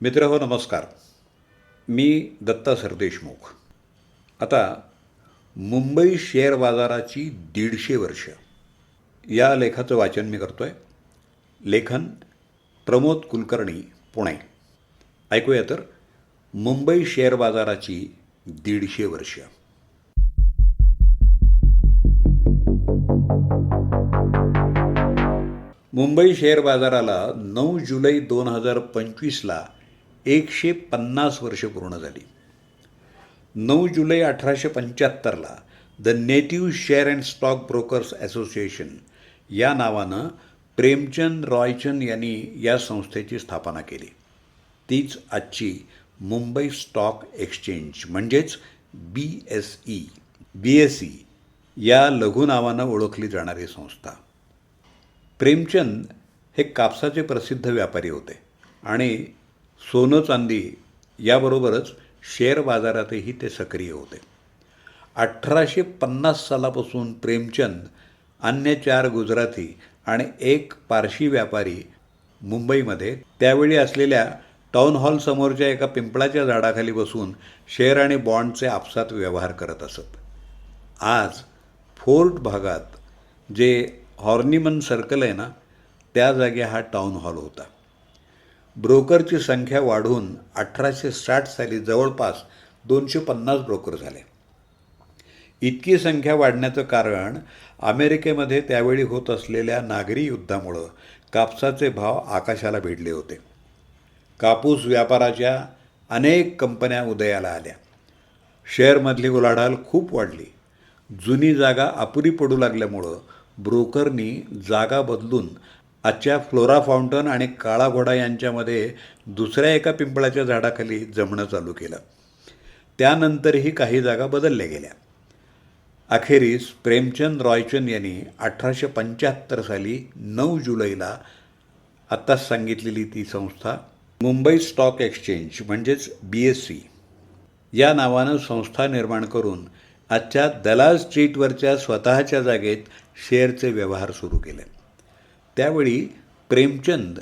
मित्र हो नमस्कार. मी दत्ता सरदेशमुख. आता मुंबई शेअर बाजाराची दीडशे वर्ष. या लेखाचं वाचन मी करतो आहे लेखन प्रमोद कुलकर्णी पुणे. ऐकूया तर मुंबई शेअर बाजाराची दीडशे वर्ष. मुंबई शेअर बाजाराला नऊ जुलै दोन हजार पंचवीसला एकशे पन्नास वर्ष पूर्ण झाली. नऊ जुलै अठराशे पंच्याहत्तरला the native share and stock brokers association या नावानं प्रेमचंद रॉयचंद यांनी या संस्थेची स्थापना केली. तीच आजची मुंबई स्टॉक एक्सचेंज म्हणजेच B S E B S E या लघु नावानं ओळखली जाणारी संस्था. प्रेमचंद हे कापसाचे प्रसिद्ध व्यापारी होते आणि सोनं चांदी याबरोबरच शेअर बाजारातही ते सक्रिय होते. अठराशे पन्नास सालापासून प्रेमचंद अन्य चार गुजराती आणि एक पारशी व्यापारी मुंबईमध्ये त्यावेळी असलेल्या टाउन हॉलसमोरच्या एका पिंपळाच्या झाडाखाली बसून शेअर आणि बॉन्डचे आपसात व्यवहार करत असत. आज फोर्ट भागात जे हॉर्निमन सर्कल आहे ना त्या जागी हा टाउन हॉल होता. ब्रोकरची संख्या वाढून अठराशे साठ साली जवळपास दोनशे पन्नास ब्रोकर झाले. इतकी संख्या वाढण्याचं कारण अमेरिकेमध्ये त्यावेळी होत असलेल्या नागरी युद्धामुळं कापसाचे भाव आकाशाला भिडले होते. कापूस व्यापाराच्या अनेक कंपन्या उदयाला आल्या. शेअरमधली उलाढाल खूप वाढली. जुनी जागा अपुरी पडू लागल्यामुळं ब्रोकरनी जागा बदलून आजच्या फ्लोरा फाउंटन आणि काळा घोडा यांच्यामध्ये दुसऱ्या एका पिंपळाच्या झाडाखाली जमणं चालू केलं. त्यानंतरही काही जागा बदलल्या गेल्या. अखेरीस प्रेमचंद रॉयचंद यांनी अठराशे पंच्याहत्तर साली नऊ जुलैला आत्ताच सांगितलेली ती संस्था मुंबई स्टॉक एक्सचेंज म्हणजेच बी एस सी या नावानं संस्था निर्माण करून आजच्या दलाल स्ट्रीटवरच्या स्वतःच्या जागेत शेअरचे व्यवहार सुरू केले. त्यावेळी प्रेमचंद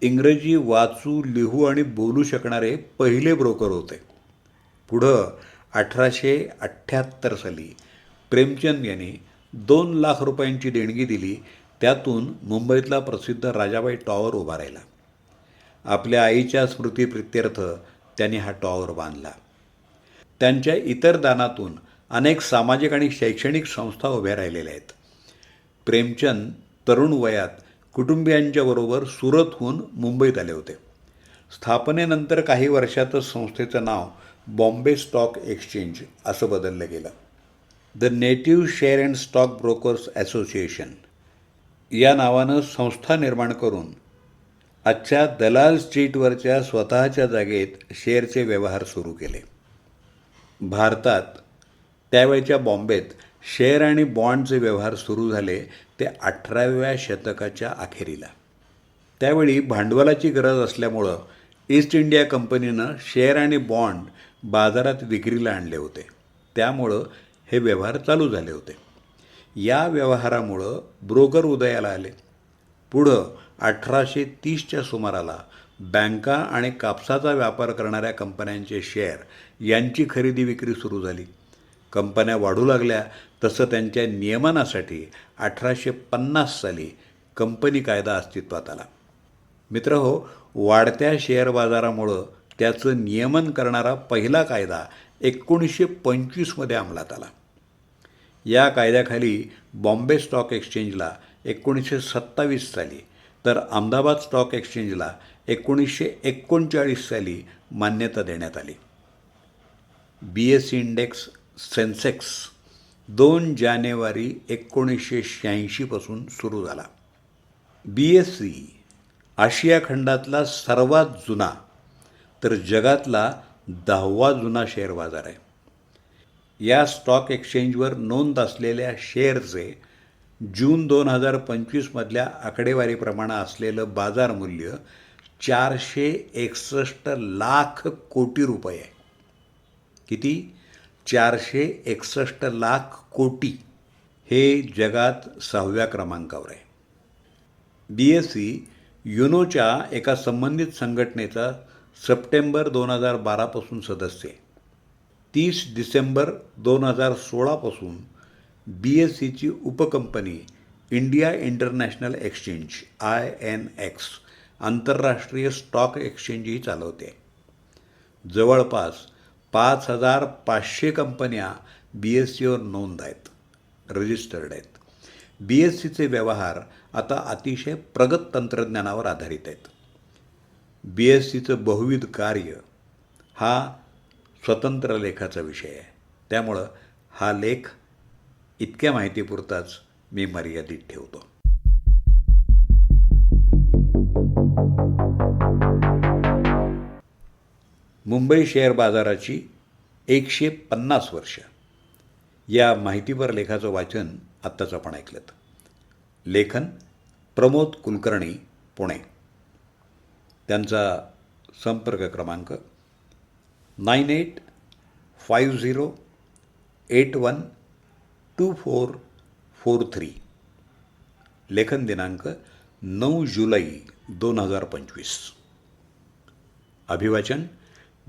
इंग्रजी वाचू लिहू आणि बोलू शकणारे पहिले ब्रोकर होते. पुढं अठराशे अठ्ठ्याहत्तर साली प्रेमचंद यांनी दोन लाख रुपयांची देणगी दिली. त्यातून मुंबईतला प्रसिद्ध राजाबाई टॉवर उभा राहिला. आपल्या आईच्या स्मृतीप्रित्यर्थ त्यांनी हा टॉवर बांधला. त्यांच्या इतर दानातून अनेक सामाजिक आणि शैक्षणिक संस्था उभ्या राहिलेल्या आहेत. प्रेमचंद तरुण वयात कुटुंबियांच्याबरोबर सुरतहून मुंबईत आले होते. स्थापनेनंतर काही वर्षातच संस्थेचं नाव बॉम्बे स्टॉक एक्सचेंज असं बदललं गेलं. The native share and stock brokers association या नावानं संस्था निर्माण करून आजच्या दलाल स्ट्रीटवरच्या स्वतःच्या जागेत शेअरचे व्यवहार सुरू केले. भारतात त्यावेळच्या बॉम्बेत शेअर आणि बॉन्डचे व्यवहार सुरू झाले ते अठराव्या शतकाच्या अखेरीला. त्यावेळी भांडवलाची गरज असल्यामुळं ईस्ट इंडिया कंपनीनं शेअर आणि बॉन्ड बाजारात विक्रीला आणले होते. त्यामुळं हे व्यवहार चालू झाले होते. या व्यवहारामुळं ब्रोकर उदयाला आले. पुढं अठराशे तीसच्या सुमाराला बँका आणि कापसाचा व्यापार करणाऱ्या कंपन्यांचे शेअर यांची खरेदी विक्री सुरू झाली. कंपन्या वाढू लागल्या तसं त्यांच्या नियमनासाठी अठराशे पन्नास साली कंपनी कायदा अस्तित्वात आला. मित्र हो वाढत्या शेअर बाजारामुळं त्याचं नियमन करणारा पहिला कायदा एकोणीसशे पंचवीसमध्ये अंमलात आला. या कायद्याखाली बॉम्बे स्टॉक एक्सचेंजला एकोणीसशे सत्तावीस साली तर अहमदाबाद स्टॉक एक्सचेंजला एकोणीसशे एकोणचाळीस साली मान्यता देण्यात आली. बी एस इंडेक्स सेन्सेक्स दोन जानेवारी एकोणीसशे शहाऐंशीपासून सुरू झाला. बी एस सी आशिया खंडातला सर्वात जुना तर जगातला दहावा जुना शेअर बाजार आहे. या स्टॉक एक्सचेंजवर नोंद असलेल्या शेअरचे जून दोन हजार पंचवीसमधल्या आकडेवारीप्रमाणे असलेलं बाजार मूल्य चारशे एकसष्ट लाख कोटी रुपये आहे. किती? चारशे एकसष्ट लाख कोटी हे जगात सहाव्या क्रमांकावर आहे. बी एस सी युनोच्या एका संबंधित संघटनेचा सप्टेंबर दोन हजार बारापासून सदस्य आहे. तीस डिसेंबर दोन हजार सोळापासून बी एस सीची उपकंपनी India International Exchange I N X आंतरराष्ट्रीय स्टॉक एक्सचेंजही चालवते. जवळपास पाच हजार पाचशे कंपन्या बी एस सीवर नोंद आहेत. रजिस्टर्ड आहेत. बी एस सीचे व्यवहार आता अतिशय प्रगत तंत्रज्ञानावर आधारित आहेत. बी एस सीचं बहुविध कार्य हा स्वतंत्र लेखाचा विषय आहे. त्यामुळं हा लेख इतक्या माहितीपुरताच मी मर्यादित ठेवतो. मुंबई शेअर बाजाराची एकशे पन्नास वर्ष. या माहितीपर लेखाचं वाचन आत्ताच आपण ऐकलं लेखन प्रमोद कुलकर्णी पुणे. त्यांचा संपर्क क्रमांक nine eight five zero eight one two four four three. लेखन दिनांक नऊ जुलै दोन हजार पंचवीस. अभिवाचन